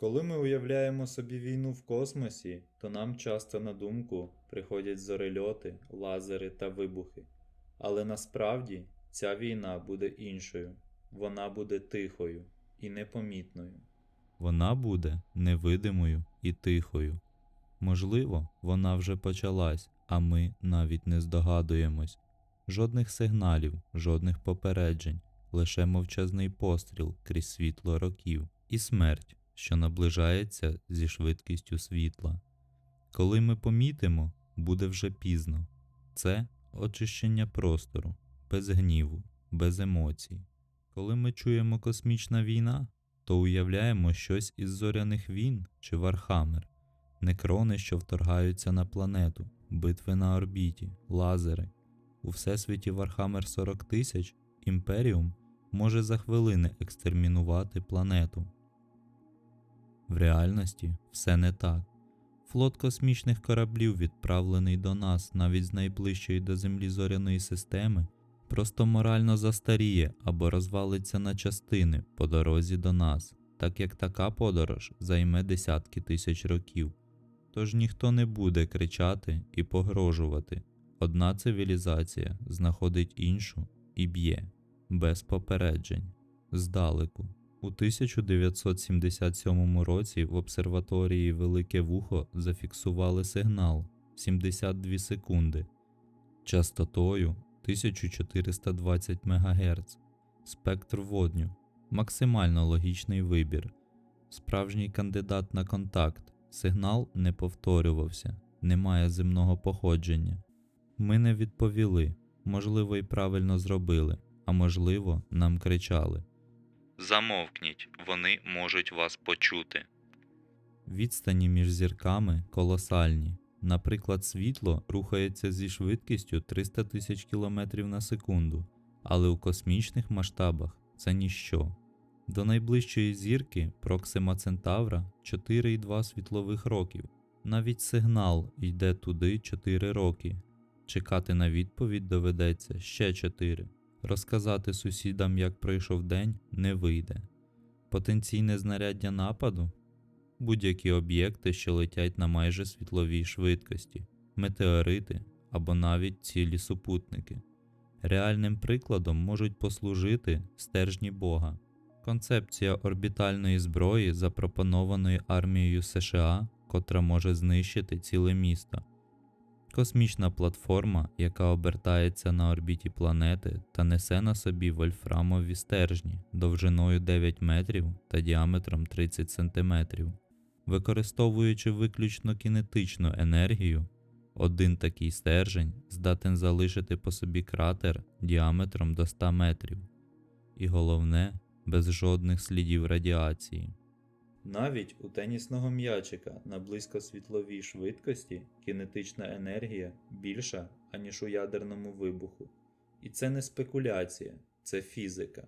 Коли ми уявляємо собі війну в космосі, то нам часто на думку приходять зорильоти, лазери та вибухи. Але насправді ця війна буде іншою. Вона буде тихою і непомітною. Вона буде невидимою і тихою. Можливо, вона вже почалась, а ми навіть не здогадуємось. Жодних сигналів, жодних попереджень, лише мовчазний постріл крізь світло років і смерть, що наближається зі швидкістю світла. Коли ми помітимо, буде вже пізно. Це очищення простору, без гніву, без емоцій. Коли ми чуємо космічна війна, то уявляємо щось із зоряних війн чи Вархаммер, некрони, що вторгаються на планету, битви на орбіті, лазери. У всесвіті Вархаммер 40 тисяч Імперіум може за хвилини екстермінувати планету. В реальності все не так. Флот космічних кораблів, відправлений до нас навіть з найближчої до Землі зоряної системи, просто морально застаріє або розвалиться на частини по дорозі до нас, так як така подорож займе десятки тисяч років. Тож ніхто не буде кричати і погрожувати. Одна цивілізація знаходить іншу і б'є, без попереджень, здалеку. У 1977 році в обсерваторії Велике Вухо зафіксували сигнал 72 секунди. Частотою 1420 МГц, спектр водню, максимально логічний вибір, справжній кандидат на контакт, сигнал не повторювався, немає земного походження. Ми не відповіли, можливо, і правильно зробили, а можливо, нам кричали. Замовкніть, вони можуть вас почути. Відстані між зірками колосальні. Наприклад, світло рухається зі швидкістю 300 тисяч км на секунду, але у космічних масштабах це ніщо. До найближчої зірки Проксима Центавра 4,2 світлових років. Навіть сигнал йде туди 4 роки. Чекати на відповідь доведеться ще 4. Розказати сусідам, як пройшов день, не вийде. Потенційне знаряддя нападу будь-які об'єкти, що летять на майже світловій швидкості, метеорити або навіть цілі супутники. Реальним прикладом можуть послужити стержні Бога. Концепція орбітальної зброї, запропонованої армією США, котра може знищити ціле місто. Космічна платформа, яка обертається на орбіті планети та несе на собі вольфрамові стержні довжиною 9 метрів та діаметром 30 сантиметрів. Використовуючи виключно кінетичну енергію, один такий стержень здатен залишити по собі кратер діаметром до 100 метрів, і головне, без жодних слідів радіації. Навіть у тенісного м'ячика на близькосвітловій швидкості кінетична енергія більша, аніж у ядерному вибуху. І це не спекуляція, це фізика.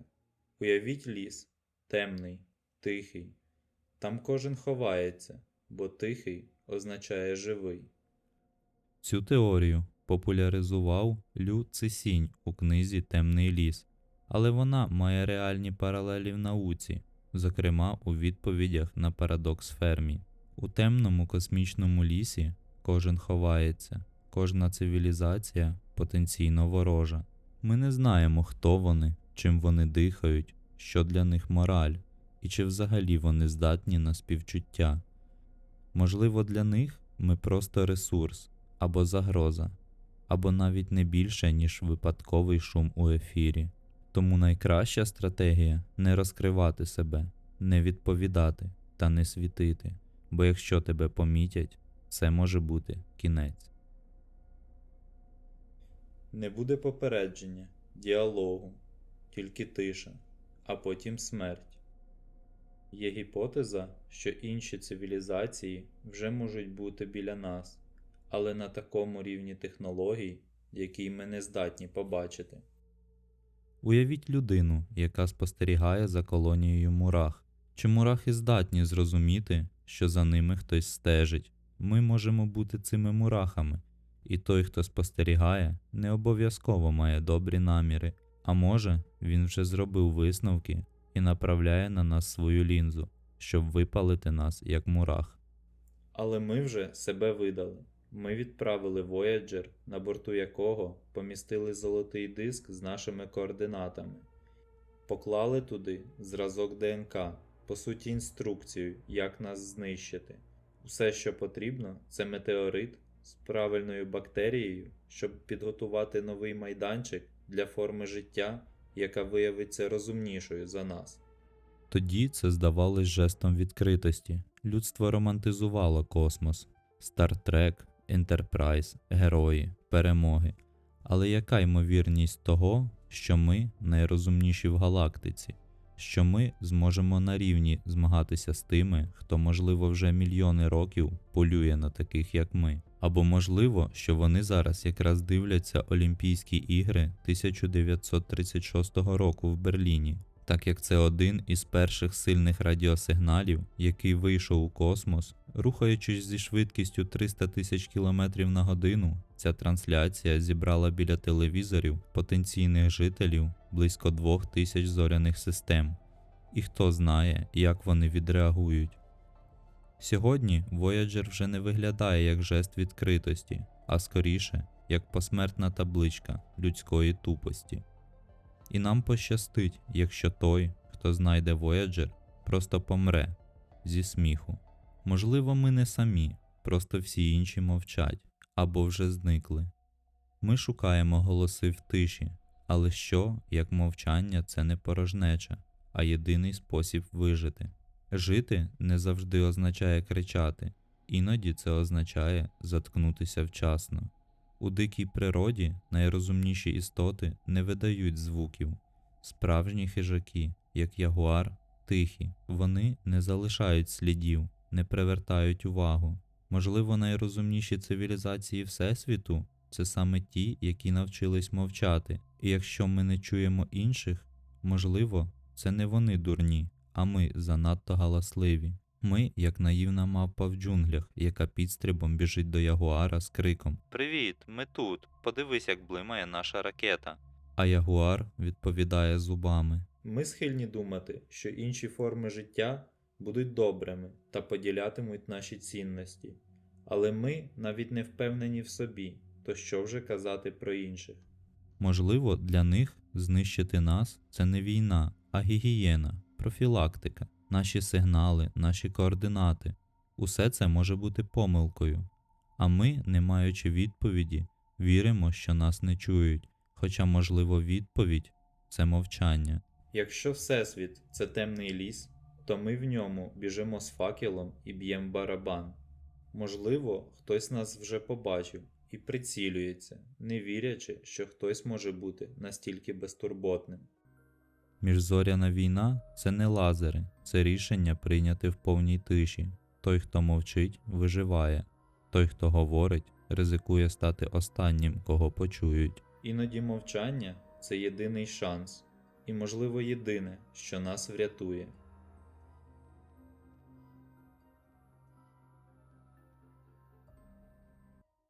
Уявіть ліс темний, тихий. Там кожен ховається, бо тихий означає живий. Цю теорію популяризував Лю Цисінь у книзі Темний ліс, але вона має реальні паралелі в науці, зокрема у відповідях на парадокс Фермі. У темному космічному лісі кожен ховається, кожна цивілізація потенційно ворожа. Ми не знаємо, хто вони, чим вони дихають, що для них мораль, і чи взагалі вони здатні на співчуття. Можливо, для них ми просто ресурс або загроза, або навіть не більше, ніж випадковий шум у ефірі. Тому найкраща стратегія не розкривати себе, не відповідати та не світити, бо якщо тебе помітять, це може бути кінець. Не буде попередження, діалогу, тільки тиша, а потім смерть. Є гіпотеза, що інші цивілізації вже можуть бути біля нас, але на такому рівні технологій, який ми не здатні побачити. Уявіть людину, яка спостерігає за колонією мурах. Чи мурахи здатні зрозуміти, що за ними хтось стежить? Ми можемо бути цими мурахами, і той, хто спостерігає, не обов'язково має добрі наміри, а може, він вже зробив висновки і направляє на нас свою лінзу, щоб випалити нас як мурах. Але ми вже себе видали. Ми відправили Voyager, на борту якого помістили золотий диск з нашими координатами. Поклали туди зразок ДНК, по суті, інструкцію, як нас знищити. Усе, що потрібно, це метеорит з правильною бактерією, щоб підготувати новий майданчик для форми життя, яка виявиться розумнішою за нас. Тоді це здавалось жестом відкритості. Людство романтизувало космос, Стартрек, Ентерпрайз, герої, перемоги. Але яка ймовірність того, що ми найрозумніші в галактиці, що ми зможемо на рівні змагатися з тими, хто, можливо, вже мільйони років полює на таких, як ми? Або можливо, що вони зараз якраз дивляться Олімпійські ігри 1936 року в Берліні, так як це один із перших сильних радіосигналів, який вийшов у космос, рухаючись зі швидкістю 300 тисяч км на годину, ця трансляція зібрала біля телевізорів потенційних жителів близько двох тисяч зоряних систем. І хто знає, як вони відреагують. Сьогодні Voyager вже не виглядає як жест відкритості, а скоріше як посмертна табличка людської тупості. І нам пощастить, якщо той, хто знайде Voyager, просто помре зі сміху. Можливо, ми не самі, просто всі інші мовчать або вже зникли. Ми шукаємо голоси в тиші, але що, як мовчання, це не порожнеча, а єдиний спосіб вижити. Жити не завжди означає кричати, іноді це означає заткнутися вчасно. У дикій природі найрозумніші істоти не видають звуків. Справжні хижаки, як ягуар, тихі, вони не залишають слідів, не привертають увагу. Можливо, найрозумніші цивілізації Всесвіту це саме ті, які навчились мовчати, і якщо ми не чуємо інших, можливо, це не вони дурні, а ми занадто галасливі. Ми, як наївна мавпа в джунглях, яка підстрибом біжить до ягуара з криком Привіт, ми тут. Подивись, як блимає наша ракета. А ягуар відповідає зубами. Ми схильні думати, що інші форми життя будуть добрими та поділятимуть наші цінності, але ми навіть не впевнені в собі, то що вже казати про інших. Можливо, для них знищити нас це не війна, а гігієна, профілактика, наші сигнали, наші координати. Усе це може бути помилкою. А ми, не маючи відповіді, віримо, що нас не чують, хоча, можливо, відповідь це мовчання. Якщо Всесвіт це темний ліс, то ми в ньому біжимо з факелом і б'ємо барабан. Можливо, хтось нас вже побачив і прицілюється, не вірячи, що хтось може бути настільки безтурботним. Міжзоряна війна це не лазери, це рішення прийняти в повній тиші. Той, хто мовчить, виживає, той, хто говорить, ризикує стати останнім, кого почують. Іноді мовчання це єдиний шанс, і, можливо, єдине, що нас врятує.